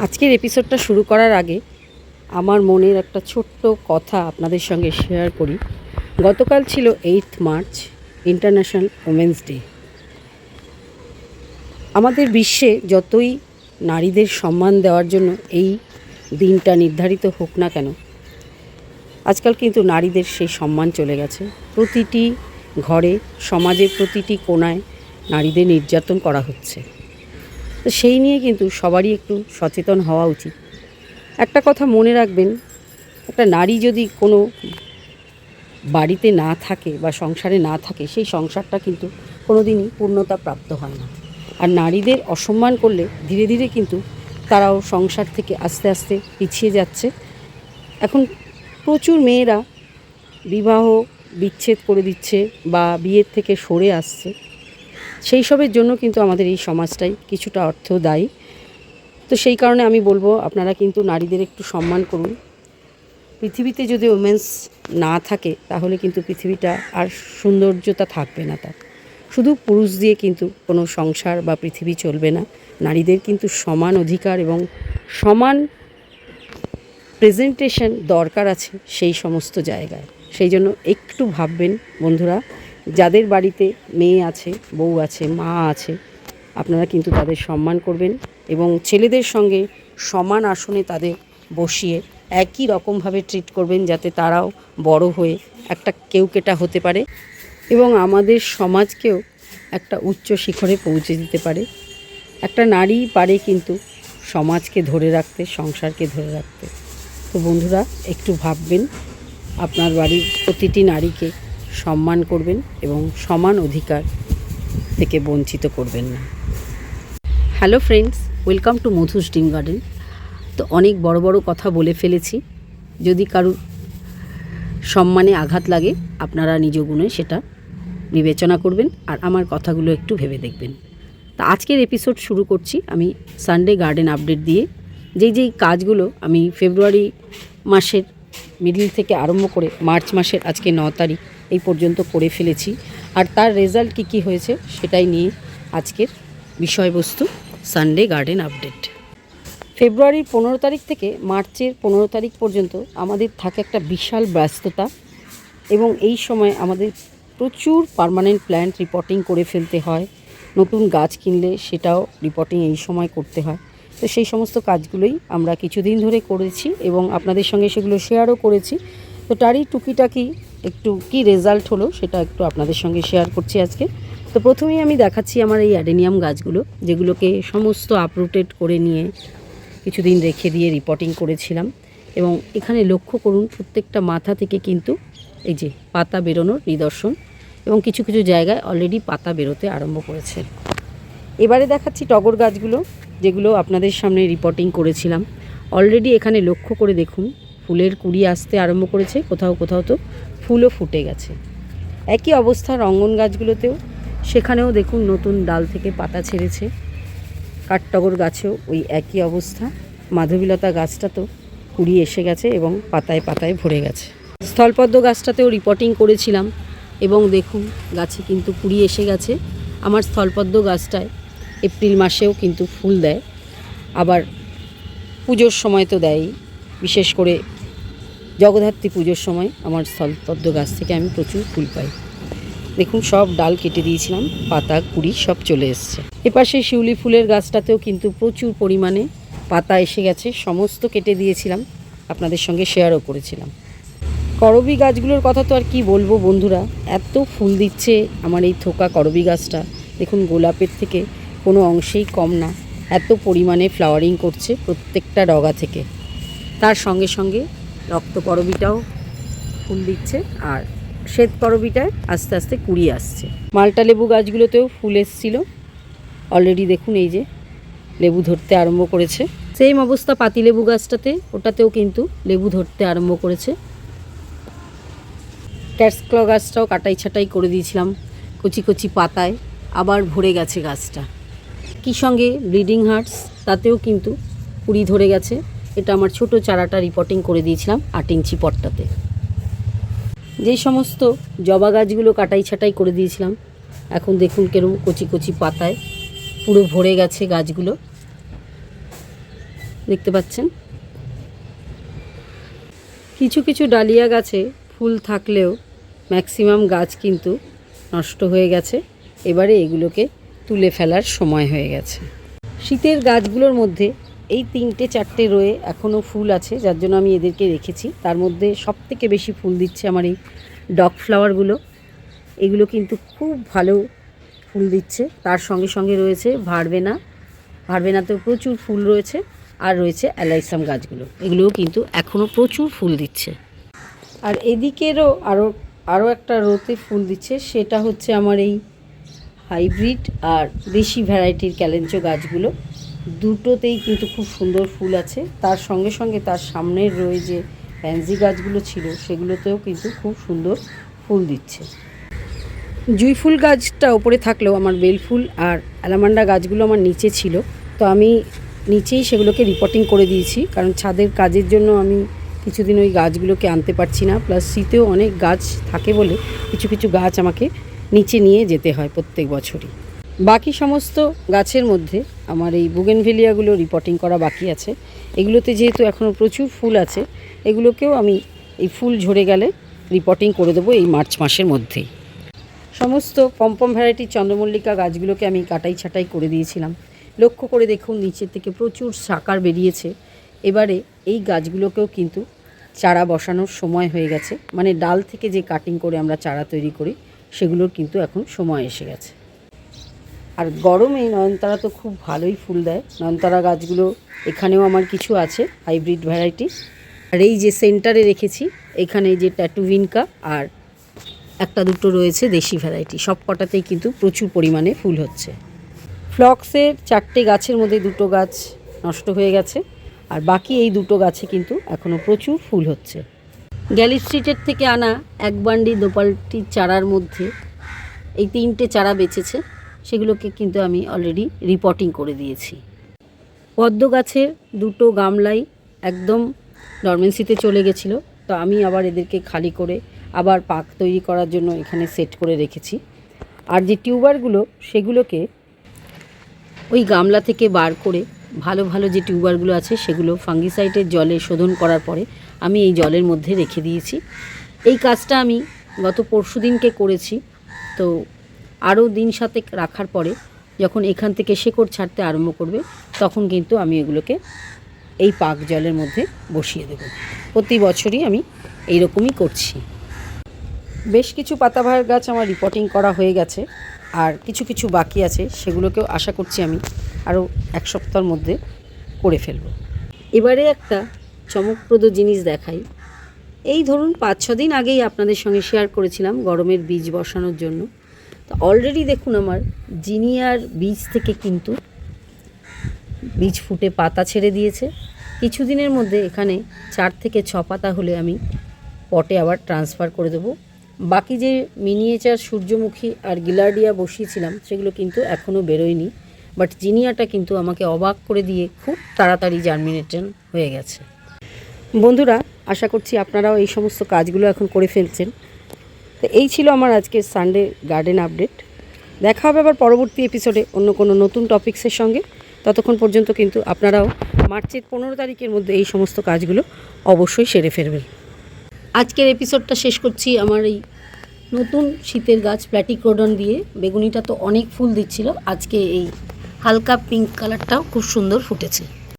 আজকের এপিসোডটা শুরু করার আগে আমার মনের একটা ছোট্ট কথা আপনাদের সঙ্গে শেয়ার করি। গতকাল ছিল eighth March International Women's Day আমাদের বিশ্বে যতই নারীদের সম্মান দেওয়ার জন্য এই দিনটা নির্ধারিত হোক না কেন, আজকাল কিন্তু নারীদের সেই সম্মান চলে গেছে। প্রতিটি ঘরে, সমাজের প্রতিটি কোণায় নারীদের নির্যাতন করা হচ্ছে। তো সেই নিয়ে কিন্তু সবারই একটু সচেতন হওয়া উচিত। একটা কথা মনে রাখবেন, একটা নারী যদি কোনো বাড়িতে না থাকে বা সংসারে না থাকে, সেই সংসারটা কিন্তু কোনো দিনই পূর্ণতা প্রাপ্ত হয় না। আর নারীদের অসম্মান করলে ধীরে ধীরে কিন্তু তারাও সংসার থেকে আস্তে আস্তে পিছিয়ে যাচ্ছে। এখন প্রচুর মেয়েরা বিবাহ বিচ্ছেদ করে দিচ্ছে বা বিয়ের থেকে সরে আসছে। সেই সবের জন্য কিন্তু আমাদের এই সমাজটাই কিছুটা অর্থ দায়ী তো সেই কারণে আমি বলব, আপনারা কিন্তু নারীদের একটু সম্মান করুন। পৃথিবীতে যদি ওমেন্স না থাকে, তাহলে কিন্তু পৃথিবীটা আর সৌন্দর্যতা থাকবে না তার। শুধু পুরুষ দিয়ে কিন্তু কোনো সংসার বা পৃথিবী চলবে না। নারীদের কিন্তু সমান অধিকার এবং সমান প্রেজেন্টেশন দরকার আছে সেই সমস্ত জায়গায়। সেই জন্য একটু ভাববেন, বন্ধুরা যাদের বাড়িতে মেয়ে আছে, বউ আছে, মা আছে, আপনারা কিন্তু তাদের সম্মান করবেন এবং ছেলেদের সঙ্গে সমান আসনে তাদের বসিয়ে একই রকমভাবে ট্রিট করবেন যাতে তারাও বড় হয়ে একটা কেউকেটা হতে পারে এবং আমাদের সমাজকেও একটা উচ্চ শিখরে পৌঁছে দিতে পারে। একটা নারী পারে কিন্তু সমাজকে ধরে রাখতে, সংসারকে ধরে রাখতে। তো বন্ধুরা, একটু ভাববেন, আপনার বাড়ির প্রতিটি নারীকে সম্মান করবেন এবং সমান অধিকার থেকে বঞ্চিত করবেন না। Hello friends welcome to Madhu's ডিম গার্ডেন তো অনেক বড় বড় কথা বলে ফেলেছি। যদি কারুর সম্মানে আঘাত লাগে, আপনারা নিজ গুণে সেটা বিবেচনা করবেন আর আমার কথাগুলো একটু ভেবে দেখবেন। তা আজকের এপিসোড শুরু করছি আমি সানডে গার্ডেন আপডেট দিয়ে। যেই যেই কাজগুলো আমি ফেব্রুয়ারি মাসের মিডিল থেকে আরম্ভ করে মার্চ মাসের আজকে ন তারিখ এই পর্যন্ত করে ফেলেছি। আর তার রেজাল্ট কী কী হয়েছে সেটাই নিয়ে আজকের বিষয়বস্তু সানডে গার্ডেন আপডেট ফেব্রুয়ারির পনেরো তারিখ থেকে মার্চের পনেরো তারিখ পর্যন্ত আমাদের থাকে একটা বিশাল ব্যস্ততা এবং এই সময় আমাদের প্রচুর পার্মানেন্ট প্ল্যান্ট রিপোর্টিং করে ফেলতে হয়। নতুন গাছ কিনলে সেটাও রিপোর্টিং এই সময় করতে হয়। তো সেই সমস্ত কাজগুলোই আমরা কিছুদিন ধরে করেছি এবং আপনাদের সঙ্গে সেগুলো শেয়ারও করেছি। তো তারই টুকিটাকি একটু কি রেজাল্ট হলো সেটা একটু আপনাদের সঙ্গে শেয়ার করছি আজকে। তো প্রথমেই আমি দেখাচ্ছি আমার এই অ্যাডেনিয়াম গাছগুলো, যেগুলোকে সমস্ত আপরুটেড করে নিয়ে কিছুদিন রেখে দিয়ে রিপোর্টিং করেছিলাম। এবং এখানে লক্ষ্য করুন, প্রত্যেকটা মাথা থেকে কিন্তু এই যে পাতা বেরোনোর নিদর্শন এবং কিছু কিছু জায়গায় অলরেডি পাতা বেরোতে আরম্ভ করেছে। এবারে দেখাচ্ছি টগর গাছগুলো, যেগুলো আপনাদের সামনে রিপোর্টিং করেছিলাম। অলরেডি এখানে লক্ষ্য করে দেখুন ফুলের কুড়ি আসতে আরম্ভ করেছে, কোথাও কোথাও তো ফুলও ফুটে গেছে। একই অবস্থা রঙ্গন গাছগুলোতেও। সেখানেও দেখুন নতুন ডাল থেকে পাতা ছেড়েছে। কাঠটগর গাছেও ওই একই অবস্থা। মাধবীলতা গাছটা তো কুড়ি এসে গেছে এবং পাতায় পাতায় ভরে গেছে। স্থলপদ্ম গাছটাতেও রিপোর্টিং করেছিলাম এবং দেখুন গাছে কিন্তু কুড়ি এসে গেছে। আমার স্থলপদ্ম গাছটায় এপ্রিল মাসেও কিন্তু ফুল দেয়। আবার পুজোর সময় তো দেয়ই, বিশেষ করে জগদ্ধাত্রী পুজোর সময় আমার স্থলপদ্ম গাছ থেকে আমি প্রচুর ফুল পাই। দেখুন, সব ডাল কেটে দিয়েছিলাম, পাতা, কুড়ি, সব চলে এসছে। এপাশে শিউলি ফুলের গাছটাতেও কিন্তু প্রচুর পরিমাণে পাতা এসে গেছে, সমস্ত কেটে দিয়েছিলাম, আপনাদের সঙ্গে শেয়ারও করেছিলাম। করবি গাছগুলোর কথা তো আর কি বলব বন্ধুরা, এত ফুল দিচ্ছে আমার এই থোকা করবি গাছটা। দেখুন, গোলাপের থেকে কোনো অংশেই কম না, এত পরিমাণে ফ্লাওয়ারিং করছে প্রত্যেকটা ডগা থেকে। তার সঙ্গে সঙ্গে রক্ত করবিটাও ফুল দিচ্ছে আর শ্বেত করবিটায় আস্তে আস্তে কুড়ি আসছে। মালটা লেবু গাছগুলোতেও ফুল এসছিল। অলরেডি দেখুন এই যে লেবু ধরতে আরম্ভ করেছে। সেম অবস্থা পাতিলেবু গাছটাতে, ওটাতেও কিন্তু লেবু ধরতে আরম্ভ করেছে। ক্যাটসক্ল গাছটাও কাটাই ছাটাই করে দিয়েছিলাম, কচি কচি পাতায়, আবার ভরে গেছে গাছটা। কি সঙ্গে ব্লিডিং হার্টস, তাতেও কিন্তু কুড়ি ধরে গেছে। এটা আমার ছোট চারাটা রিপোর্টিং করে দিয়েছিলাম আট ইঞ্চি পটটাতে। যেই সমস্ত জবা গাছগুলো কাটাই ছাটাই করে দিয়েছিলাম, এখন দেখুন কেরম কচি কচি পাতায় পুরো ভরে গেছে গাছগুলো। দেখতে পাচ্ছেন? কিছু কিছু ডালিয়া গাছে ফুল থাকলেও ম্যাক্সিমাম গাছ কিন্তু নষ্ট হয়ে গেছে। এবারে এগুলোকে তুলে ফেলার সময় হয়ে গেছে। শীতের গাছগুলোর মধ্যে এই তিনটে চারটে রয়ে এখনও ফুল আছে, যার জন্য আমি এদেরকে রেখেছি। তার মধ্যে সব থেকে বেশি ফুল দিচ্ছে আমার এই ডগ ফ্লাওয়ারগুলো এগুলো কিন্তু খুব ভালো ফুল দিচ্ছে। তার সঙ্গে সঙ্গে রয়েছে ভারবেনা। ভারবেনাতেও প্রচুর ফুল রয়েছে আর রয়েছে অ্যালাইসাম গাছগুলো। এগুলোও কিন্তু এখনও প্রচুর ফুল দিচ্ছে। আর এদিকেরও আরও আরও একটা রোতে ফুল দিচ্ছে, সেটা হচ্ছে আমার এই হাইব্রিড আর দেশি ভ্যারাইটির ক্যালেঞ্চো গাছগুলো। দুটোতেই কিন্তু খুব সুন্দর ফুল আছে। তার সঙ্গে সঙ্গে তার সামনের রয়ে যে প্যানজি গাছগুলো ছিল, সেগুলোতেও কিন্তু খুব সুন্দর ফুল দিচ্ছে। জুই ফুল গাছটা ওপরে থাকলেও আমার বেল ফুল আর অ্যালামান্ডা গাছগুলো আমার নিচে ছিল। তো আমি নিচেই সেগুলোকে রিপোর্টিং করে দিয়েছি, কারণ ছাদের কাজের জন্য আমি কিছুদিন ওই গাছগুলোকে আনতে পারছি না। প্লাস শীতেও অনেক গাছ থাকে বলে কিছু কিছু গাছ আমাকে নিচে নিয়ে যেতে হয় প্রত্যেক বছরই। বাকি সমস্ত গাছের মধ্যে আমার এই বুগেনভেলিয়াগুলো রিপোর্টিং করা বাকি আছে। এগুলোতে যেহেতু এখনও প্রচুর ফুল আছে, এগুলোকেও আমি এই ফুল ঝরে গেলে রিপোর্টিং করে দেবো এই মার্চ মাসের মধ্যেই। সমস্ত পম্পম ভ্যারাইটির চন্দ্রমল্লিকা গাছগুলোকে আমি কাটাই ছাটাই করে দিয়েছিলাম। লক্ষ্য করে দেখুন, নিচের থেকে প্রচুর সাকার বেরিয়েছে। এবারে এই গাছগুলোকেও কিন্তু চারা বসানোর সময় হয়ে গেছে। মানে ডাল থেকে যে কাটিং করে আমরা চারা তৈরি করি, সেগুলোর কিন্তু এখন সময় এসে গেছে। আর গরমে নয়নতারা তো খুব ভালোই ফুল দেয়। নয়নতারা গাছগুলো এখানেও আমার কিছু আছে হাইব্রিড ভ্যারাইটি আর এই যে সেন্টারে রেখেছি, এখানে যে ট্যাটুভিনকা আর একটা দুটো রয়েছে দেশি ভ্যারাইটি সব কটাতেই কিন্তু প্রচুর পরিমাণে ফুল হচ্ছে। ফ্লক্সের চারটে গাছের মধ্যে দুটো গাছ নষ্ট হয়ে গেছে, আর বাকি এই দুটো গাছে কিন্তু এখনও প্রচুর ফুল হচ্ছে। গ্যালি স্ট্রিটের থেকে আনা এক বান্ডি দোপালটি চারার মধ্যে এই তিনটে চারা বেঁচেছে। সেগুলোকে কিন্তু আমি অলরেডি রিপোর্টিং করে দিয়েছি। পদ্ম গাছের দুটো গামলাই একদম ডরমেন্সিতে চলে গেছিল, তো আমি আবার এদেরকে খালি করে আবার পাক তৈরি করার জন্য এখানে সেট করে রেখেছি। আর যে টিউবারগুলো, সেগুলোকে ওই গামলা থেকে বার করে ভালো ভালো যে টিউবারগুলো আছে, সেগুলো ফাঙ্গিসাইটের জলে শোধন করার পরে আমি এই জলের মধ্যে রেখে দিয়েছি। এই কাজটা আমি গত পরশু দিনকে করেছি, তো আরও দিন সাতেক রাখার পরে যখন এখান থেকে শেকড় ছাড়তে আরম্ভ করবে, তখন কিন্তু আমি এগুলোকে এই পাক জলের মধ্যে বসিয়ে দেব। প্রতি বছরই আমি এইরকমই করছি। বেশ কিছু পাতাবাহার গাছ আমার রিপোর্টিং করা হয়ে গেছে, আর কিছু কিছু বাকি আছে, সেগুলোকেও আশা করছি আমি আরও এক সপ্তাহের মধ্যে করে ফেলব। এবারে একটা চমকপ্রদ জিনিস দেখাই। এই ধরুন পাঁচ ছ দিন আগেই আপনাদের সঙ্গে শেয়ার করেছিলাম গরমের বীজ বসানোর জন্য। অলরেডি দেখুন আমার জিনিয়ার বীজ থেকে কিন্তু বীজ ফুটে পাতা ছেড়ে দিয়েছে। কিছুদিনের মধ্যে এখানে চার থেকে ছ পাতা হলে আমি পটে আবার ট্রান্সফার করে দেবো। বাকি যে মিনিয়েচার সূর্যমুখী আর গিলার্ডিয়া বসিয়েছিলাম, সেগুলো কিন্তু এখনও বেরোয়নি। বাট জিনিয়াটা কিন্তু আমাকে অবাক করে দিয়ে খুব তাড়াতাড়ি জার্মিনেশন হয়ে গেছে। বন্ধুরা, আশা করছি আপনারাও এই সমস্ত কাজগুলো এখন করে ফেলছেন। তো এই ছিল আমার আজকের সানডে গার্ডেন আপডেট দেখা হবে আবার পরবর্তী এপিসোডে অন্য কোনো নতুন টপিক্সের সঙ্গে। ততক্ষণ পর্যন্ত কিন্তু আপনারাও মার্চের পনেরো তারিখের মধ্যে এই সমস্ত কাজগুলো অবশ্যই সেরে ফেলবেন। আজকের এপিসোডটা শেষ করছি আমার এই নতুন শীতের গাছ প্ল্যাটিক্রোডন দিয়ে। বেগুনিটা তো অনেক ফুল দিচ্ছিল। আজকে এই হালকা পিঙ্ক কালারটাও খুব সুন্দর ফুটেছে।